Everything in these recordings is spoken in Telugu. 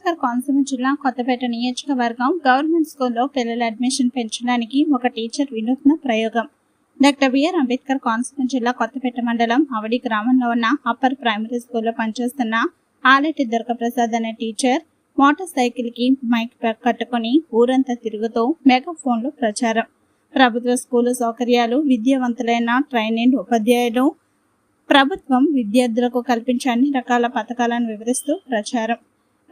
అంబేద్కర్ కోనసీమ జిల్లా కొత్తపేట నియోజకవర్గం గవర్నమెంట్ స్కూల్లో పిల్లల అడ్మిషన్ పెంచడానికి ఒక టీచర్ వినూత్న ప్రయోగం. డాక్టర్ బిఆర్ అంబేద్కర్ కోనసీమ జిల్లా కొత్తపేట మండలం అవడి గ్రామంలో ఉన్న అప్పర్ ప్రైమరీ స్కూల్లో పనిచేస్తున్న ఆలెటి దుర్గప్రసాద్ అనే టీచర్ మోటార్ సైకిల్కి మైక్ కట్టుకుని కట్టుకొని ఊరంతా తిరుగుతూ మెగాఫోన్లో ప్రచారం. ప్రభుత్వ స్కూలు సౌకర్యాలు విద్యావంతులైన ట్రైనింగ్ ఉపాధ్యాయులు ప్రభుత్వం విద్యార్థులకు కల్పించే అన్ని రకాల పథకాలను వివరిస్తూ ప్రచారం.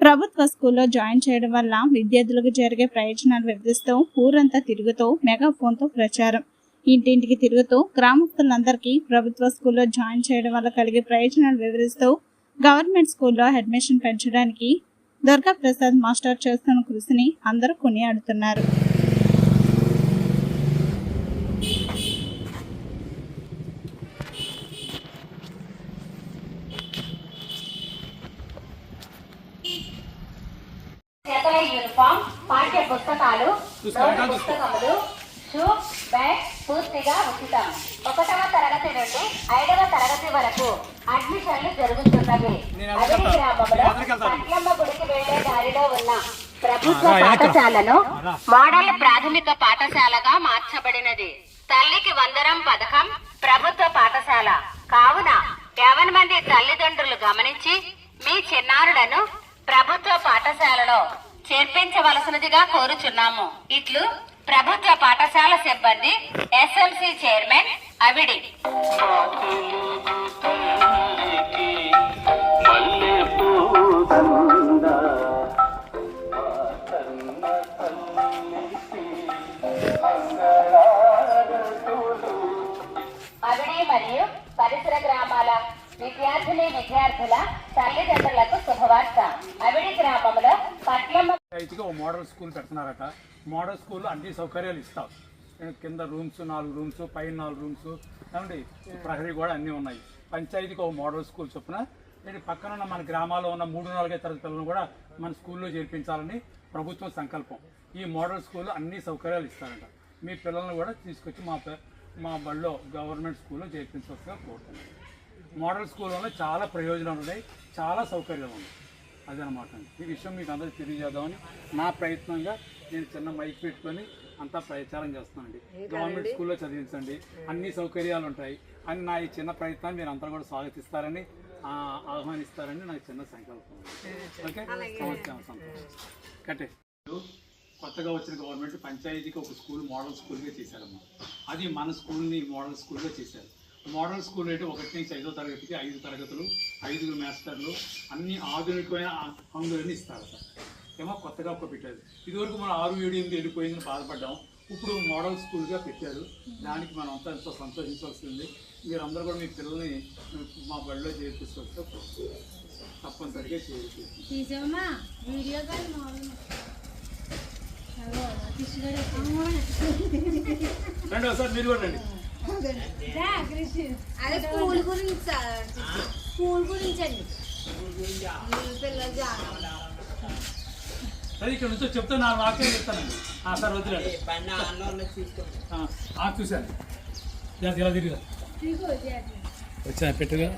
ప్రభుత్వ స్కూల్లో జాయిన్ చేయడం వల్ల విద్యార్థులకు జరిగే ప్రయోజనాలు వివరిస్తూ ఊరంతా తిరుగుతూ మెగాఫోన్తో ప్రచారం. ఇంటింటికి తిరుగుతూ గ్రామస్తులందరికీ ప్రభుత్వ స్కూల్లో జాయిన్ చేయడం వల్ల కలిగే ప్రయోజనాలు వివరిస్తూ గవర్నమెంట్ స్కూల్లో అడ్మిషన్ పెంచడానికి దుర్గా ప్రసాద్ మాస్టర్ చేస్తున్న కృషిని అందరూ కొనియాడుతున్నారు. చేతల యూనిఫామ్ పాఠ్య పుస్తకాలు పుస్తకములు షూ బ్యాగ్ పూర్తిగా ఉచితం. ఒకటవ తరగతి నుండి ఐదవ తరగతి వరకు అడ్మిషన్లు జరుగుతున్నవి. అదే గ్రామంలో పట్లమ్మ గుడికి వెళ్ళే దారిలో ఉన్న ప్రభుత్వ పాఠశాలను మోడల్ ప్రాథమిక పాఠశాలగా మార్చబడినది. తల్లికి వందరం పథకం ప్రభుత్వ పాఠశాల. కావున యావన్ మంది తల్లిదండ్రులు గమనించి మీ చిన్నారులను ప్రభుత్వ పాఠశాలలో చేర్పించవలసినదిగా కోరుచున్నాము. ఇట్లు ప్రభుత్వ పాఠశాల సిబ్బంది ఎస్ఎంసి చైర్మన్ అవిడి. అవిడి మరియు గ్రామాల విద్యార్థుల తల్లిదండ్రులకు శుభవార్త. అవిడి గ్రామంలో పట్లమ్మ మోడల్ స్కూల్ పెడుతున్నారట మోడల్ స్కూల్ అన్ని సౌకర్యాలు ఇస్తాం. కింద రూమ్స్ నాలుగు రూమ్స్ పైన నాలుగు రూమ్స్. ఏమండి? ప్రహరీ కూడా అన్నీ ఉన్నాయి. పంచాయతీకి ఒక మోడల్ స్కూల్ చొప్పున ఏంటి పక్కన ఉన్న మన గ్రామాల్లో ఉన్న మూడు నాలుగైదు తరగతి పిల్లలను కూడా మన స్కూల్లో చేర్పించాలని ప్రభుత్వం సంకల్పం. ఈ మోడల్ స్కూల్లో అన్ని సౌకర్యాలు ఇస్తారంట. మీ పిల్లల్ని కూడా తీసుకొచ్చి మా మా బడిలో గవర్నమెంట్ స్కూల్లో చేర్పించవలసిగా కోరుతున్నాను మోడల్ స్కూల్ వల్ల చాలా ప్రయోజనాలు ఉన్నాయి చాలా సౌకర్యాలు ఉన్నాయి. అదనమాట ఈ విషయం మీకు అందరికీ తెలియజేద్దామని నా ప్రయత్నంగా నేను చిన్న మైక్ పెట్టుకొని అంతా ప్రచారం చేస్తానండి. గవర్నమెంట్ స్కూల్లో చదివించండి. అన్ని సౌకర్యాలు ఉంటాయి. అని నా ఈ చిన్న ప్రయత్నాన్ని మీరు అంతా కూడా స్వాగతిస్తారని ఆహ్వానిస్తారని నాకు చిన్న సంకల్పం ఓకే? నమస్తే సంతోషం కట్టే కొత్తగా వచ్చిన గవర్నమెంట్ పంచాయతీకి ఒక స్కూల్ మోడల్ స్కూల్గా చేశారమ్మా. అది మన స్కూల్ని మోడల్ స్కూల్గా చేశారు. మోడల్ స్కూల్ అంటే ఒకటి నుంచి ఐదో తరగతికి ఐదు తరగతులు ఐదుగురు మాస్టర్లు అన్ని ఆధునికమైన హంగులన్నీ ఇస్తారు సార్. ఏమో కొత్తగా ఒక పెట్టారు. ఇదివరకు మనం ఆరు ఏడు ఎనిమిది వెళ్ళిపోయిందని బాధపడ్డాం. ఇప్పుడు మోడల్ స్కూల్గా పెట్టారు. దానికి మనం అంతా ఎంతో సంతోషించవలసింది మీరందరూ కూడా మీ పిల్లల్ని మా బడిలో చేర్పించవలసి తప్పనిసరిగా చేయాలి ఒకసారి మీరు కూడా రండి. అదే స్కూల్ గురించి స్కూల్ గురించి అండి. పిల్లలు జాగ్రత్త. సరే ఇక్కడ నుంచి చెప్తే నా వాక్యం చెప్తానండి ఆ సార్ ఆ, చూశాను. ఇలా ఇలా తిరిగా వచ్చా పెట్టుగా